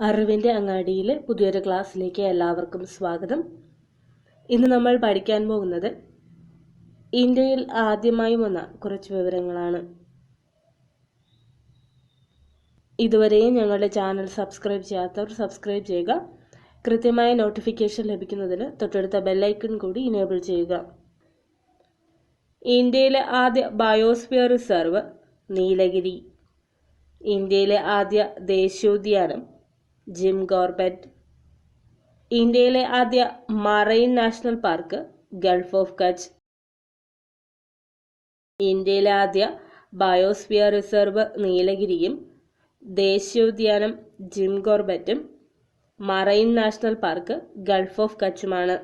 അറിവിന്റെ അങ്ങാടിയിലെ പുതിയൊരു ക്ലാസ്സിലേക്ക് എല്ലാവർക്കും സ്വാഗതം. ഇന്ന് നമ്മൾ പഠിക്കാൻ പോകുന്നത് ഇന്ത്യയിൽ ആദ്യമായി വന്ന കുറച്ച് വിവരങ്ങളാണ്. ഇതുവരെയും ഞങ്ങളുടെ ചാനൽ സബ്സ്ക്രൈബ് ചെയ്യാത്തവർ സബ്സ്ക്രൈബ് ചെയ്യുക. കൃത്യമായ നോട്ടിഫിക്കേഷൻ ലഭിക്കുന്നതിന് തൊട്ടടുത്ത ബെല്ലൈക്കൺ കൂടി ഇനേബിൾ ചെയ്യുക. ഇന്ത്യയിലെ ആദ്യ ബയോസ്ഫിയർ റിസർവ് നീലഗിരി. ഇന്ത്യയിലെ ആദ്യ ദേശീയോദ്യാനം ജിം ഗോർബറ്റ് ഇന്ത്യയിലെ ആദ്യ marine national park Gulf of Kutch ഇന്ത്യയിലെ ആദ്യ ബയോസ്ഫിയർ റിസർവ് നീലഗിരിയും ദേശീയോദ്യാനം Jim ഗോർബറ്റും marine national park Gulf of കച്ചുമാണ്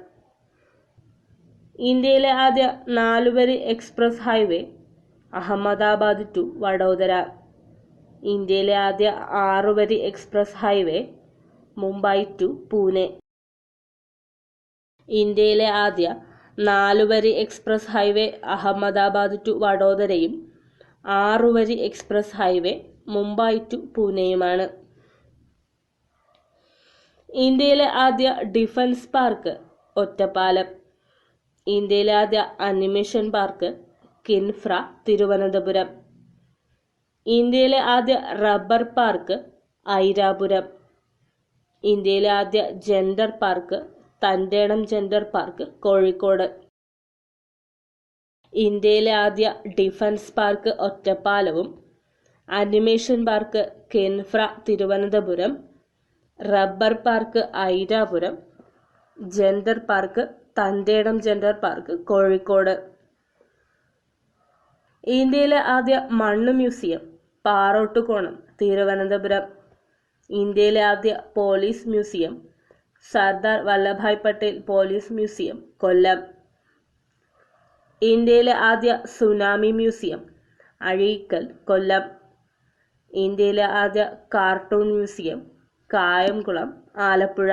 ഇന്ത്യയിലെ ആദ്യ നാലുവരി express highway Ahmedabad to Vadodara. ഇന്ത്യയിലെ ആദ്യ ആറുവരി express highway Mumbai to Pune. ഇന്ത്യയിലെ ആദ്യ നാലുവരി എക്സ്പ്രസ് ഹൈവേ അഹമ്മദാബാദ് ടു വഡോദരയും ആറുവരി എക്സ്പ്രസ് ഹൈവേ മുംബൈ ടു പൂനെയുമാണ്. ഇന്ത്യയിലെ ആദ്യ ഡിഫൻസ് പാർക്ക് ഒറ്റപ്പാലം. ഇന്ത്യയിലെ ആദ്യ അനിമേഷൻ പാർക്ക് കിൻഫ്ര തിരുവനന്തപുരം. ഇന്ത്യയിലെ ആദ്യ റബ്ബർ പാർക്ക് ഐരാപുരം. ഇന്ത്യയിലെ ആദ്യ gender park Thantedam gender park Kozhikode. ഇന്ത്യയിലെ ആദ്യ defence park ഒറ്റപ്പാലവും animation park KINFRA Thiruvananthapuram rubber park Airapuram gender park Thantedam gender park Kozhikode. ഇന്ത്യയിലെ ആദ്യ മണ്ണ് മ്യൂസിയം പാറോട്ടുകോണം തിരുവനന്തപുരം. ഇന്ത്യയിലെ ആദ്യ police museum Sardar Vallabhbhai Patel police museum Kollam. ഇന്ത്യയിലെ ആദ്യ സുനാമി മ്യൂസിയം അഴീക്കൽ കൊല്ലം. ഇന്ത്യയിലെ ആദ്യ കാർട്ടൂൺ മ്യൂസിയം കായംകുളം ആലപ്പുഴ.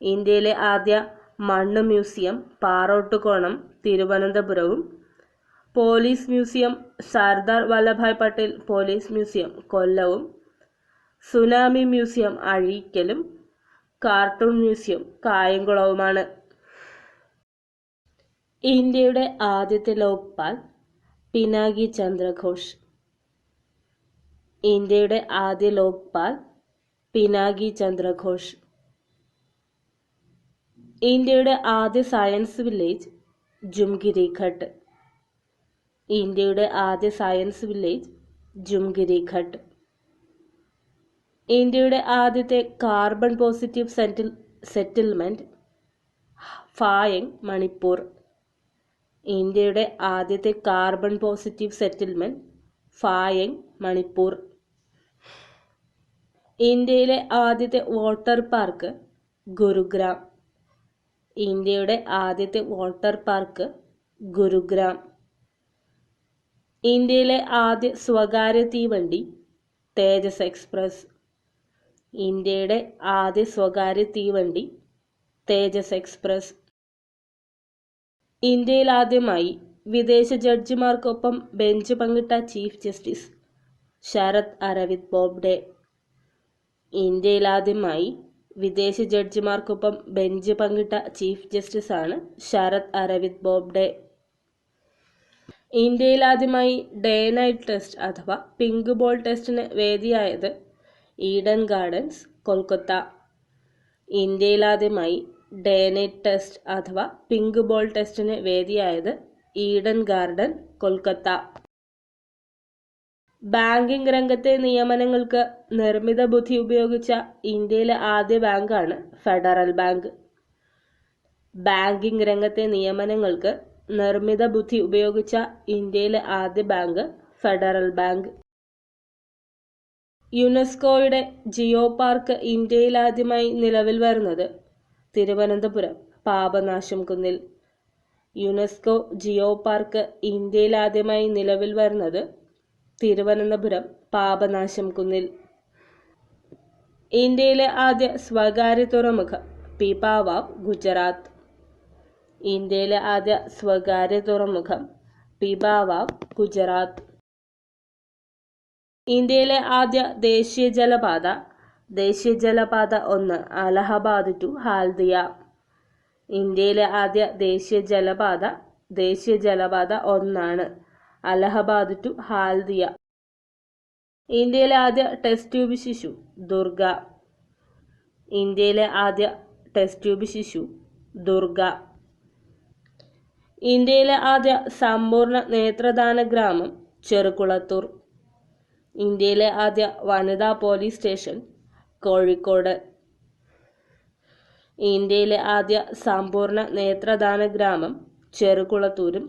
ഇന്ത്യയിലെ ആദ്യ മണ്ണ് മ്യൂസിയം പാറോട്ടുകോണം തിരുവനന്തപുരവും police museum Sardar Vallabhbhai Patel police museum കൊല്ലവും. സുനാമി മ്യൂസിയം അഴീക്കലും. കാർട്ടൂൺ മ്യൂസിയം കായംകുളവുമാണ്. ഇന്ത്യയുടെ ആദ്യത്തെ ലോക്പാൽ പിനാകി ചന്ദ്രഘോഷ്. ഇന്ത്യയുടെ ആദ്യ ലോക്പാൽ പിനാകി ചന്ദ്രഘോഷ്. ഇന്ത്യയുടെ ആദ്യ സയൻസ് വില്ലേജ് ജുംഗിരി ഘട്ട് ഇന്ത്യയുടെ ആദ്യ സയൻസ് വില്ലേജ് ജുംഗിരി ഘട്ട് ഇന്ത്യയുടെ ആദ്യത്തെ carbon positive settle settlement Phayeng Manipur. ഇന്ത്യയുടെ ആദ്യത്തെ carbon positive settlement Phayeng Manipur. ഇന്ത്യയിലെ ആദ്യത്തെ വാട്ടർ പാർക്ക് ഗുരുഗ്രാം. ഇന്ത്യയുടെ ആദ്യത്തെ വാട്ടർ പാർക്ക് ഗുരുഗ്രാം. ഇന്ത്യയിലെ ആദ്യ സ്വകാര്യ തീവണ്ടി തേജസ് എക്സ്പ്രസ്. ഇന്ത്യയുടെ ആദ്യ സ്വകാര്യ തീവണ്ടി തേജസ് എക്സ്പ്രസ്. ഇന്ത്യയിൽ ആദ്യമായി വിദേശ ജഡ്ജിമാർക്കൊപ്പം ബെഞ്ച് പങ്കിട്ട ചീഫ് ജസ്റ്റിസ് ശരത് അരവിന്ദ് ബോബ്ഡെ. ഇന്ത്യയിൽ ആദ്യമായി വിദേശ ജഡ്ജിമാർക്കൊപ്പം ബെഞ്ച് പങ്കിട്ട ചീഫ് ജസ്റ്റിസാണ് ശരത് അരവിന്ദ് ബോബ്ഡെ. ഇന്ത്യയിൽ ആദ്യമായി ഡേ നൈറ്റ് ടെസ്റ്റ് അഥവാ പിങ്ക് ബോൾ ടെസ്റ്റിന് വേദിയായത് ഈഡൻ ഗാർഡൻസ് കൊൽക്കത്ത. ഇന്ത്യയിൽ ആദ്യമായി ഡേ നൈറ്റ് ടെസ്റ്റ് അഥവാ പിങ്ക് ബോൾ ടെസ്റ്റിന് വേദിയായത് ഈഡൻ ഗാർഡൻ കൊൽക്കത്ത. ബാങ്കിംഗ് രംഗത്തെ നിയമനങ്ങൾക്ക് നിർമ്മിത ബുദ്ധി ഉപയോഗിച്ച ഇന്ത്യയിലെ ആദ്യ ബാങ്കാണ് ഫെഡറൽ ബാങ്ക്. ബാങ്കിംഗ് രംഗത്തെ നിയമനങ്ങൾക്ക് നിർമ്മിത ബുദ്ധി ഉപയോഗിച്ച ഇന്ത്യയിലെ ആദ്യ ബാങ്ക് ഫെഡറൽ ബാങ്ക്. യുനെസ്കോയുടെ ജിയോ പാർക്ക് ഇന്ത്യയിൽ ആദ്യമായി നിലവിൽ വരുന്നത് തിരുവനന്തപുരം പാപനാശം കുന്നിൽ. യുനെസ്കോ ജിയോ പാർക്ക് ഇന്ത്യയിൽ ആദ്യമായി നിലവിൽ വരുന്നത് തിരുവനന്തപുരം പാപനാശം കുന്നിൽ. ഇന്ത്യയിലെ ആദ്യ സ്വകാര്യ തുറമുഖം പിപാവാവ് ഗുജറാത്ത്. ഇന്ത്യയിലെ ആദ്യ സ്വകാര്യ തുറമുഖം പിബാവ ഗുജറാത്ത്. ഇന്ത്യയിലെ ആദ്യ ദേശീയ ജലപാത ദേശീയ ജലപാത ഒന്ന് അലഹബാദ് ടു ഹാൽദിയ. ഇന്ത്യയിലെ ആദ്യ ദേശീയ ജലപാത ദേശീയ ജലപാത ഒന്നാണ് അലഹബാദ് ടു ഹാൽദിയ. ഇന്ത്യയിലെ ആദ്യ ടെസ്റ്റ് ട്യൂബ് ശിശു ദുർഗ. ഇന്ത്യയിലെ ആദ്യ ടെസ്റ്റ് ട്യൂബ് ശിശു ദുർഗ. ഇന്ത്യയിലെ ആദ്യ സമ്പൂർണ നേത്രദാന ഗ്രാമം ചെറുകുളത്തൂർ. ഇന്ത്യയിലെ ആദ്യ വനിതാ പോലീസ് സ്റ്റേഷൻ കോഴിക്കോട്. ഇന്ത്യയിലെ ആദ്യ സമ്പൂർണ നേത്രദാന ഗ്രാമം ചെറുകുളത്തൂരും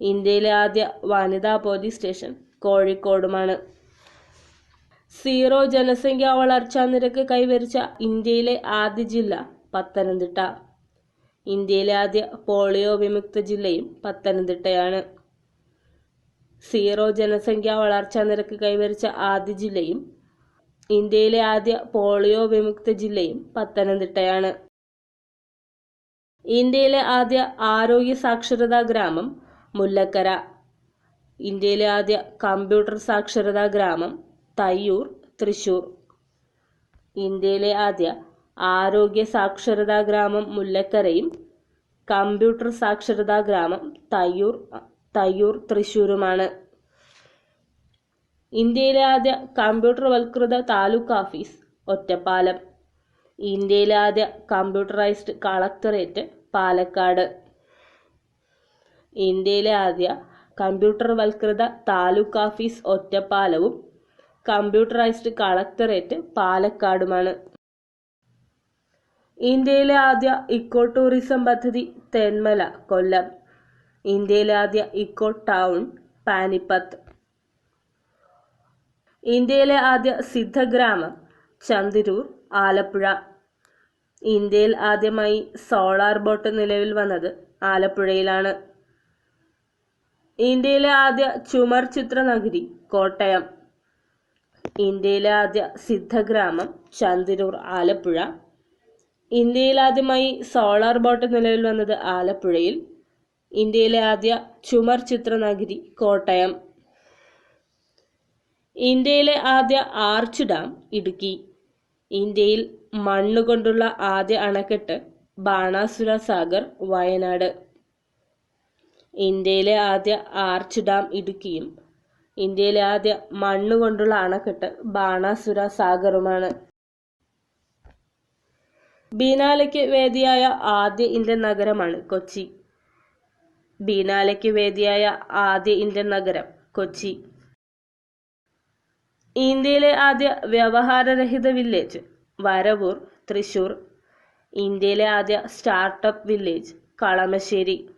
ഇന്ത്യയിലെ ആദ്യ വനിതാ പോലീസ് സ്റ്റേഷൻ കോഴിക്കോടുമാണ്. സീറോ ജനസംഖ്യാ വളർച്ചാ നിരക്ക് കൈവരിച്ച ഇന്ത്യയിലെ ആദ്യ ജില്ല പത്തനംതിട്ട. ഇന്ത്യയിലെ ആദ്യ പോളിയോ വിമുക്ത ജില്ലയും പത്തനംതിട്ടയാണ്. സീറോ ജനസംഖ്യാ വളർച്ചാ നിരക്ക് കൈവരിച്ച ആദ്യ ജില്ലയും ഇന്ത്യയിലെ ആദ്യ പോളിയോ വിമുക്ത ജില്ലയും പത്തനംതിട്ടയാണ്. ഇന്ത്യയിലെ ആദ്യ ആരോഗ്യ സാക്ഷരതാ ഗ്രാമം മുല്ലക്കര. ഇന്ത്യയിലെ ആദ്യ കമ്പ്യൂട്ടർ സാക്ഷരതാ ഗ്രാമം തയ്യൂർ തൃശൂർ. ഇന്ത്യയിലെ ആദ്യ ആരോഗ്യ സാക്ഷരതാ ഗ്രാമം മുല്ലക്കരയും കമ്പ്യൂട്ടർ സാക്ഷരതാ ഗ്രാമം തയ്യൂർ തയ്യൂർ തൃശ്ശൂരുമാണ്. ഇന്ത്യയിലെ ആദ്യ കമ്പ്യൂട്ടർവൽകൃത താലൂക്ക് ഓഫീസ് ഒറ്റപ്പാലം. ഇന്ത്യയിലെ ആദ്യ കമ്പ്യൂട്ടറൈസ്ഡ് കളക്ടറേറ്റ് പാലക്കാട്. ഇന്ത്യയിലെ ആദ്യ കമ്പ്യൂട്ടർവൽകൃത താലൂക്ക് ഓഫീസ് ഒറ്റപ്പാലവും കമ്പ്യൂട്ടറൈസ്ഡ് കളക്ടറേറ്റ് പാലക്കാടുമാണ്. ഇന്ത്യയിലെ ആദ്യ ഇക്കോ ടൂറിസം പദ്ധതി തെന്മല കൊല്ലം. ഇന്ത്യയിലെ ആദ്യ ഇക്കോ ടൗൺ പാനിപ്പത്ത്. ഇന്ത്യയിലെ ആദ്യ സിദ്ധഗ്രാമം ചന്ദിരൂർ ആലപ്പുഴ. ഇന്ത്യയിൽ ആദ്യമായി സോളാർ ബോട്ട് നിലവിൽ വന്നത് ആലപ്പുഴയിലാണ്. ഇന്ത്യയിലെ ആദ്യ ചുമർ ചിത്ര നഗരി കോട്ടയം. ഇന്ത്യയിലെ ആദ്യ സിദ്ധഗ്രാമം ചന്ദിരൂർ ആലപ്പുഴ. ഇന്ത്യയിൽ ആദ്യമായി സോളാർ ബോട്ട് നിലവിൽ വന്നത് ആലപ്പുഴയിൽ. ഇന്ത്യയിലെ ആദ്യ ചുമർ ചിത്ര നഗരി കോട്ടയം. ഇന്ത്യയിലെ ആദ്യ ആർച്ച് ഡാം ഇടുക്കി. ഇന്ത്യയിൽ മണ്ണുകൊണ്ടുള്ള ആദ്യ അണക്കെട്ട് ബാണാസുര സാഗർ വയനാട്. ഇന്ത്യയിലെ ആദ്യ ആർച്ച് ഡാം ഇടുക്കിയും ഇന്ത്യയിലെ ആദ്യ മണ്ണുകൊണ്ടുള്ള അണക്കെട്ട് ബാണാസുര സാഗറുമാണ്. ബീനാലയ്ക്ക് വേദിയായ ആദ്യ ഇന്ത്യൻ നഗരമാണ് കൊച്ചി. ബീനാലയ്ക്ക് വേദിയായ ആദ്യ ഇന്ത്യൻ നഗരം കൊച്ചി. ഇന്ത്യയിലെ ആദ്യ വ്യവഹാരരഹിത വില്ലേജ് വരവൂർ തൃശൂർ. ഇന്ത്യയിലെ ആദ്യ സ്റ്റാർട്ടപ്പ് വില്ലേജ് കളമശ്ശേരി.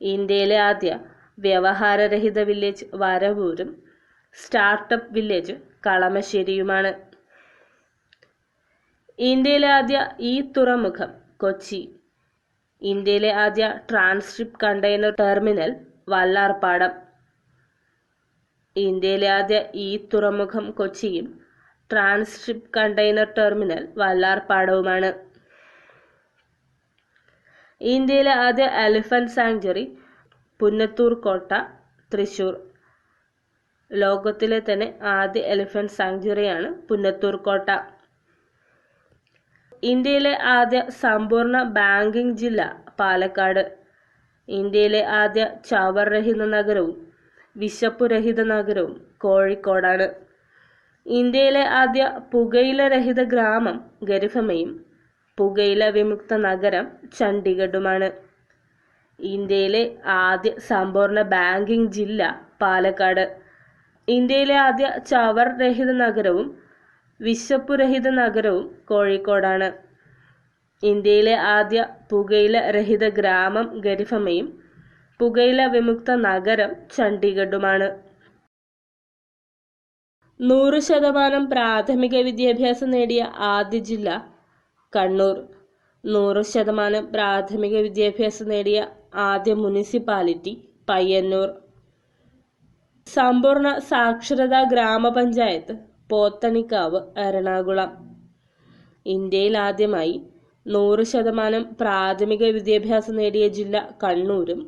ഇന്ത്യയിലെ ആദ്യ വ്യവഹാരരഹിത വില്ലേജ് വരവൂരും സ്റ്റാർട്ടപ്പ് വില്ലേജ് കളമശ്ശേരിയുമാണ്. ഇന്ത്യയിലെ ആദ്യ ഈ തുറമുഖം കൊച്ചി. ഇന്ത്യയിലെ ആദ്യ ട്രാൻസ്ഷിപ്പ് കണ്ടെയ്നർ ടെർമിനൽ വല്ലാർപാടം. ഇന്ത്യയിലെ ആദ്യ ഈ തുറമുഖം കൊച്ചിയും ട്രാൻസ്ഷിപ്പ് കണ്ടെയ്നർ ടെർമിനൽ വല്ലാർപാടവുമാണ്. ഇന്ത്യയിലെ ആദ്യ എലിഫന്റ് സാങ്ച്വറി പുന്നത്തൂർ കോട്ട തൃശൂർ. ലോകത്തിലെ തന്നെ ആദ്യ എലിഫന്റ് സാങ്ച്വറിയാണ് പുന്നത്തൂർ കോട്ട. ഇന്ത്യയിലെ ആദ്യ സമ്പൂർണ ബാങ്കിംഗ് ജില്ല പാലക്കാട്. ഇന്ത്യയിലെ ആദ്യ ചവർ രഹിത നഗരവും വിശപ്പുരഹിത നഗരവും കോഴിക്കോടാണ്. ഇന്ത്യയിലെ ആദ്യ പുകയില രഹിത ഗ്രാമം ഗരിഫമയും പുകയില വിമുക്ത നഗരം ചണ്ഡീഗഡുമാണ്. ഇന്ത്യയിലെ ആദ്യ സമ്പൂർണ ബാങ്കിംഗ് ജില്ല പാലക്കാട്. ഇന്ത്യയിലെ ആദ്യ ചവർ രഹിത നഗരവും വിശപ്പുരഹിത നഗരവും കോഴിക്കോടാണ്. ഇന്ത്യയിലെ ആദ്യ പുകയില രഹിത ഗ്രാമം ഗരിഫമയും പുകയില വിമുക്ത നഗരം ചണ്ഡീഗഡുമാണ്. നൂറ് ശതമാനം പ്രാഥമിക വിദ്യാഭ്യാസം നേടിയ ആദ്യ ജില്ല കണ്ണൂർ. നൂറ് ശതമാനം പ്രാഥമിക വിദ്യാഭ്യാസം നേടിയ ആദ്യ മുനിസിപ്പാലിറ്റി പയ്യന്നൂർ. സമ്പൂർണ സാക്ഷരതാ ഗ്രാമപഞ്ചായത്ത് പോത്തണിക്കാവ് എറണാകുളം. ഇന്ത്യയിൽ ആദ്യമായി നൂറ് ശതമാനം പ്രാഥമിക വിദ്യാഭ്യാസം നേടിയ ജില്ല കണ്ണൂരും.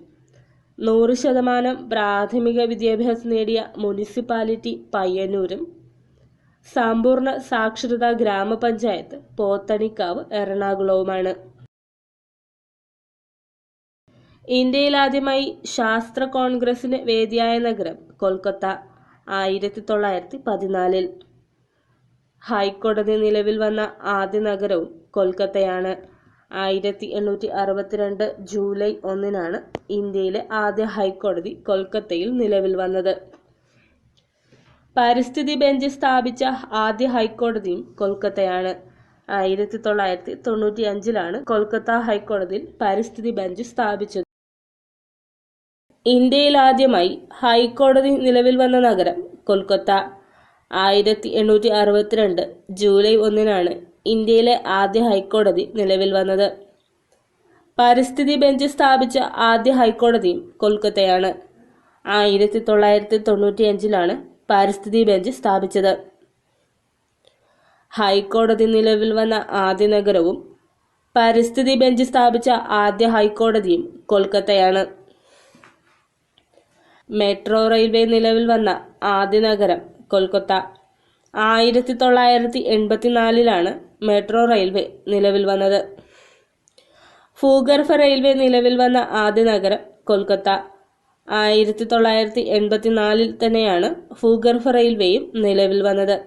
നൂറ് ശതമാനം പ്രാഥമിക വിദ്യാഭ്യാസം നേടിയ മുനിസിപ്പാലിറ്റി പയ്യന്നൂരും. സമ്പൂർണ സാക്ഷരതാ ഗ്രാമപഞ്ചായത്ത് പോത്തണിക്കാവ് എറണാകുളവുമാണ്. ഇന്ത്യയിൽ ആദ്യമായി ശാസ്ത്ര കോൺഗ്രസിന് വേദിയായ നഗരം കൊൽക്കത്ത ആയിരത്തി തൊള്ളായിരത്തി പതിനാലിൽ. ഹൈക്കോടതി നിലവിൽ വന്ന ആദ്യ നഗരവും കൊൽക്കത്തയാണ്. ആയിരത്തി എണ്ണൂറ്റി അറുപത്തിരണ്ട് ജൂലൈ ഒന്നിനാണ് ഇന്ത്യയിലെ ആദ്യ ഹൈക്കോടതി കൊൽക്കത്തയിൽ നിലവിൽ വന്നത്. പരിസ്ഥിതി ബെഞ്ച് സ്ഥാപിച്ച ആദ്യ ഹൈക്കോടതിയും കൊൽക്കത്തയാണ്. ആയിരത്തി തൊള്ളായിരത്തി തൊണ്ണൂറ്റി അഞ്ചിലാണ് കൊൽക്കത്ത ഹൈക്കോടതിയിൽ പരിസ്ഥിതി ബെഞ്ച് സ്ഥാപിച്ചത്. ഇന്ത്യയിൽ ആദ്യമായി ഹൈക്കോടതി നിലവിൽ വന്ന നഗരം കൊൽക്കത്ത. ആയിരത്തി എണ്ണൂറ്റി അറുപത്തിരണ്ട് ജൂലൈ ഒന്നിനാണ് ഇന്ത്യയിലെ ആദ്യ ഹൈക്കോടതി നിലവിൽ വന്നത്. പരിസ്ഥിതി ബെഞ്ച് സ്ഥാപിച്ച ആദ്യ ഹൈക്കോടതിയും കൊൽക്കത്തയാണ്. ആയിരത്തി തൊള്ളായിരത്തി തൊണ്ണൂറ്റി അഞ്ചിലാണ് പരിസ്ഥിതി ബെഞ്ച് സ്ഥാപിച്ചത്. ഹൈക്കോടതി നിലവിൽ വന്ന ആദ്യ നഗരവും പരിസ്ഥിതി ബെഞ്ച് സ്ഥാപിച്ച ആദ്യ ഹൈക്കോടതിയും കൊൽക്കത്തയാണ്. മെട്രോ റെയിൽവേ നിലവിൽ വന്ന ആദ്യ നഗരം കൊൽക്കത്ത. ആയിരത്തി തൊള്ളായിരത്തി എൺപത്തിനാലിലാണ് മെട്രോ റെയിൽവേ നിലവിൽ വന്നത്. ഭൂഗർഭ റെയിൽവേ നിലവിൽ വന്ന ആദ്യ നഗരം കൊൽക്കത്ത. ആയിരത്തി തൊള്ളായിരത്തി എൺപത്തിനാലിൽ തന്നെയാണ് ഭൂഗർഭ റെയിൽവേയും നിലവിൽ വന്നത്.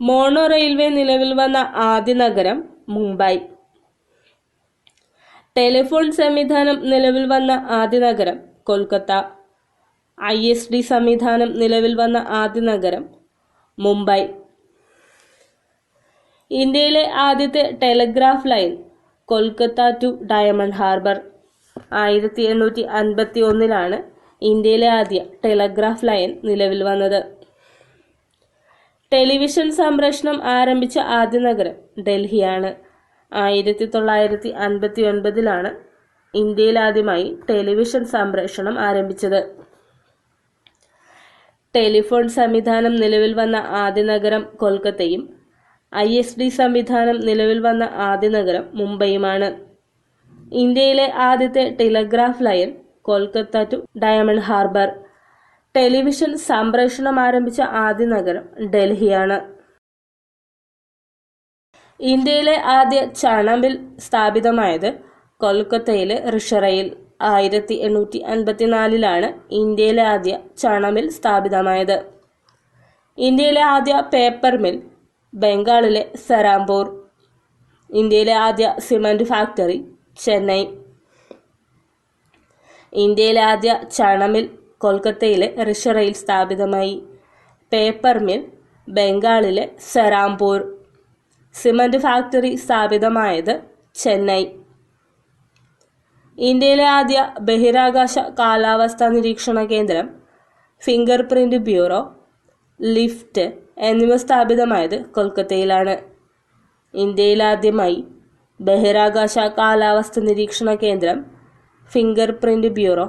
മോണോ റെയിൽവേ നിലവിൽ വന്ന ആദ്യ നഗരം മുംബൈ. ടെലിഫോൺ സംവിധാനം നിലവിൽ വന്ന ആദ്യ നഗരം കൊൽക്കത്ത. ഐ എസ് ഡി സംവിധാനം നിലവിൽ വന്ന ആദ്യ നഗരം മുംബൈ. ഇന്ത്യയിലെ ആദ്യത്തെ telegraph line Kolkata to Diamond Harbour. ആയിരത്തി എണ്ണൂറ്റി അൻപത്തി ഒന്നിലാണ് ഇന്ത്യയിലെ ആദ്യ ടെലഗ്രാഫ് ലൈൻ നിലവിൽ വന്നത്. ടെലിവിഷൻ സംപ്രേഷണം ആരംഭിച്ച ആദ്യ നഗരം ഡൽഹിയാണ്. ആയിരത്തി തൊള്ളായിരത്തി അൻപത്തി ഒൻപതിലാണ് ഇന്ത്യയിൽ ആദ്യമായി ടെലിവിഷൻ സംപ്രേഷണം ആരംഭിച്ചത്. ടെലിഫോൺ സംവിധാനം നിലവിൽ വന്ന ആദ്യ നഗരം കൊൽക്കത്തയും ഐ എസ് ഡി സംവിധാനം നിലവിൽ വന്ന ആദ്യ നഗരം മുംബൈയുമാണ്. ഇന്ത്യയിലെ ആദ്യത്തെ telegraph line Kolkata to Diamond Harbour. Television സംപ്രേഷണം ആരംഭിച്ച ആദ്യ നഗരം ഡൽഹിയാണ്. ഇന്ത്യയിലെ ആദ്യ ചണമിൽ സ്ഥാപിതമായത് കൊൽക്കത്തയിലെ റിഷറയിൽ. ആയിരത്തി എണ്ണൂറ്റി അൻപത്തിനാലിലാണ് ഇന്ത്യയിലെ ആദ്യ ചണമിൽ സ്ഥാപിതമായത്. ഇന്ത്യയിലെ ആദ്യ പേപ്പർ മിൽ ബംഗാളിലെ സരാംപൂർ. ഇന്ത്യയിലെ ആദ്യ സിമന്റ് ഫാക്ടറി ചെന്നൈ. ഇന്ത്യയിലെ ആദ്യ ചണമിൽ കൊൽക്കത്തയിലെ റിഷറയിൽ സ്ഥാപിതമായി. പേപ്പർ മിൽ ബംഗാളിലെ സരാംപൂർ. സിമന്റ് ഫാക്ടറി സ്ഥാപിതമായത് ചെന്നൈ. ഇന്ത്യയിലെ ആദ്യ ബഹിരാകാശ കാലാവസ്ഥാ നിരീക്ഷണ കേന്ദ്രം ഫിംഗർ പ്രിന്റ് ബ്യൂറോ ലിഫ്റ്റ് എന്നിവ സ്ഥാപിതമായത് കൊൽക്കത്തയിലാണ്. ഇന്ത്യയിലാദ്യമായി ബഹിരാകാശ കാലാവസ്ഥ നിരീക്ഷണ കേന്ദ്രം ഫിംഗർ പ്രിന്റ് ബ്യൂറോ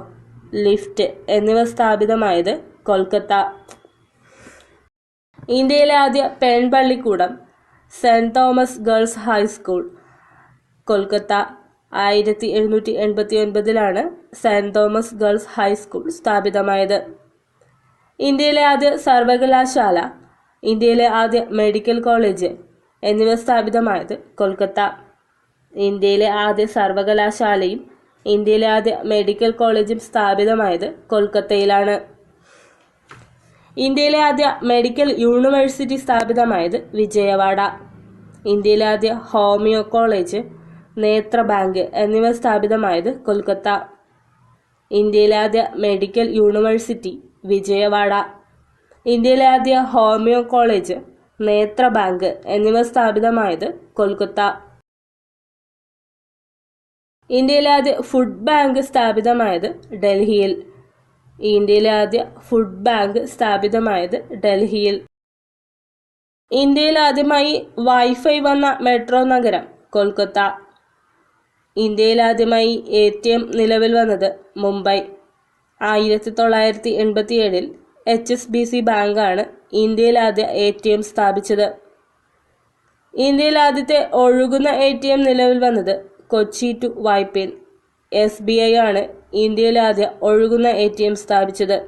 ലിഫ്റ്റ് എന്നിവ സ്ഥാപിതമായത് കൊൽക്കത്ത. ഇന്ത്യയിലെ ആദ്യ പെൺപള്ളിക്കൂടം saint Thomas girls high school Kolkata. ആയിരത്തി എഴുന്നൂറ്റി എൺപത്തി ഒൻപതിലാണ് saint Thomas girls high school സ്ഥാപിതമായത്. ഇന്ത്യയിലെ ആദ്യ സർവകലാശാല ഇന്ത്യയിലെ ആദ്യ മെഡിക്കൽ കോളേജ് എന്നിവ സ്ഥാപിതമായത് കൊൽക്കത്ത. ഇന്ത്യയിലെ ആദ്യ സർവകലാശാലയും ഇന്ത്യയിലെ ആദ്യ മെഡിക്കൽ കോളേജും സ്ഥാപിതമായത് കൊൽക്കത്തയിലാണ്. ഇന്ത്യയിലെ ആദ്യ മെഡിക്കൽ യൂണിവേഴ്സിറ്റി സ്ഥാപിതമായത് വിജയവാഡ. ഇന്ത്യയിലെ ആദ്യ ഹോമിയോ കോളേജ് നേത്ര ബാങ്ക് എന്നിവ സ്ഥാപിതമായത് കൊൽക്കത്ത. ഇന്ത്യയിലെ ആദ്യ മെഡിക്കൽ യൂണിവേഴ്സിറ്റി വിജയവാഡ. ഇന്ത്യയിലെ ആദ്യ ഹോമിയോ കോളേജ് നേത്ര ബാങ്ക് എന്നിവ സ്ഥാപിതമായത് കൊൽക്കത്ത. ഇന്ത്യയിലെ ആദ്യ ഫുഡ് ബാങ്ക് സ്ഥാപിതമായത് ഡൽഹിയിൽ. ഇന്ത്യയിലെ ആദ്യ ഫുഡ് ബാങ്ക് സ്ഥാപിതമായത് ഡൽഹിയിൽ. ഇന്ത്യയിൽ ആദ്യമായി വൈഫൈ വന്ന മെട്രോ നഗരം കൊൽക്കത്ത. ഇന്ത്യയിൽ ആദ്യമായി എ ടി എം നിലവിൽ വന്നത് മുംബൈ. ആയിരത്തി തൊള്ളായിരത്തി എൺപത്തി ഏഴിൽ എച്ച് എസ് ബി സി ബാങ്കാണ് ഇന്ത്യയിൽ ആദ്യ എ ടി എം സ്ഥാപിച്ചത്. ഇന്ത്യയിൽ ആദ്യത്തെ ഒഴുകുന്ന എ ടി എം നിലവിൽ വന്നത് കൊച്ചി ടു വായ്പയിൽ എസ് ബി ഐ ആണ് ഇന്ത്യയിൽ ആദ്യ ഒഴുകുന്ന എ ടി എം സ്ഥാപിച്ചത്.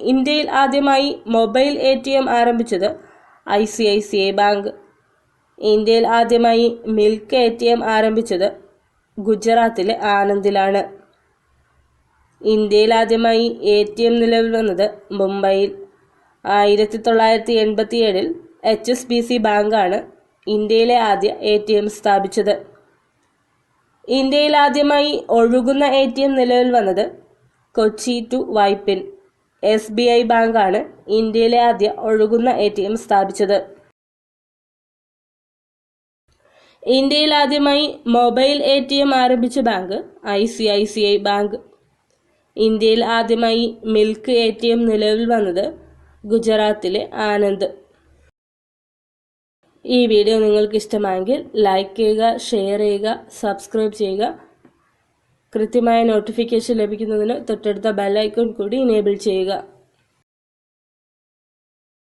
ഇന്ത്യയിൽ ആദ്യമായി മൊബൈൽ എ ടി എം ആരംഭിച്ചത് I C I C I bank. ഇന്ത്യയിൽ ആദ്യമായി മിൽക്ക് എ ടി എം ആരംഭിച്ചത് ഗുജറാത്തിലെ ആനന്ദിലാണ്. ഇന്ത്യയിൽ ആദ്യമായി എ ടി എം നിലവിൽ വന്നത് മുംബൈയിൽ. ആയിരത്തി തൊള്ളായിരത്തി എൺപത്തി ഏഴിൽ എച്ച് എസ് ബി സി ബാങ്കാണ് ഇന്ത്യയിലെ ആദ്യ എ ടി എം സ്ഥാപിച്ചത്. ഇന്ത്യയിൽ ആദ്യമായി ഒഴുകുന്ന എ ടി എം നിലവിൽ വന്നത് Kochi to Vypin S B I ബാങ്കാണ് ഇന്ത്യയിലെ ആദ്യ ഒഴുകുന്ന എ ടി എം സ്ഥാപിച്ചത്. ഇന്ത്യയിൽ ആദ്യമായി മൊബൈൽ എ ടി എം ആരംഭിച്ച bank I C I C I bank. ഇന്ത്യയിൽ ആദ്യമായി മിൽക്ക് എ ടി എം നിലവിൽ വന്നത് ഗുജറാത്തിലെ ആനന്ദ്. ഈ വീഡിയോ നിങ്ങൾക്ക് ഇഷ്ടമായെങ്കിൽ ലൈക്ക് ചെയ്യുക ഷെയർ ചെയ്യുക സബ്സ്ക്രൈബ് ചെയ്യുക. കൃത്യമായ നോട്ടിഫിക്കേഷൻ ലഭിക്കുന്നതിന് തൊട്ടടുത്ത ബെല്ലൈക്കൺ കൂടി ഇനേബിൾ ചെയ്യുക.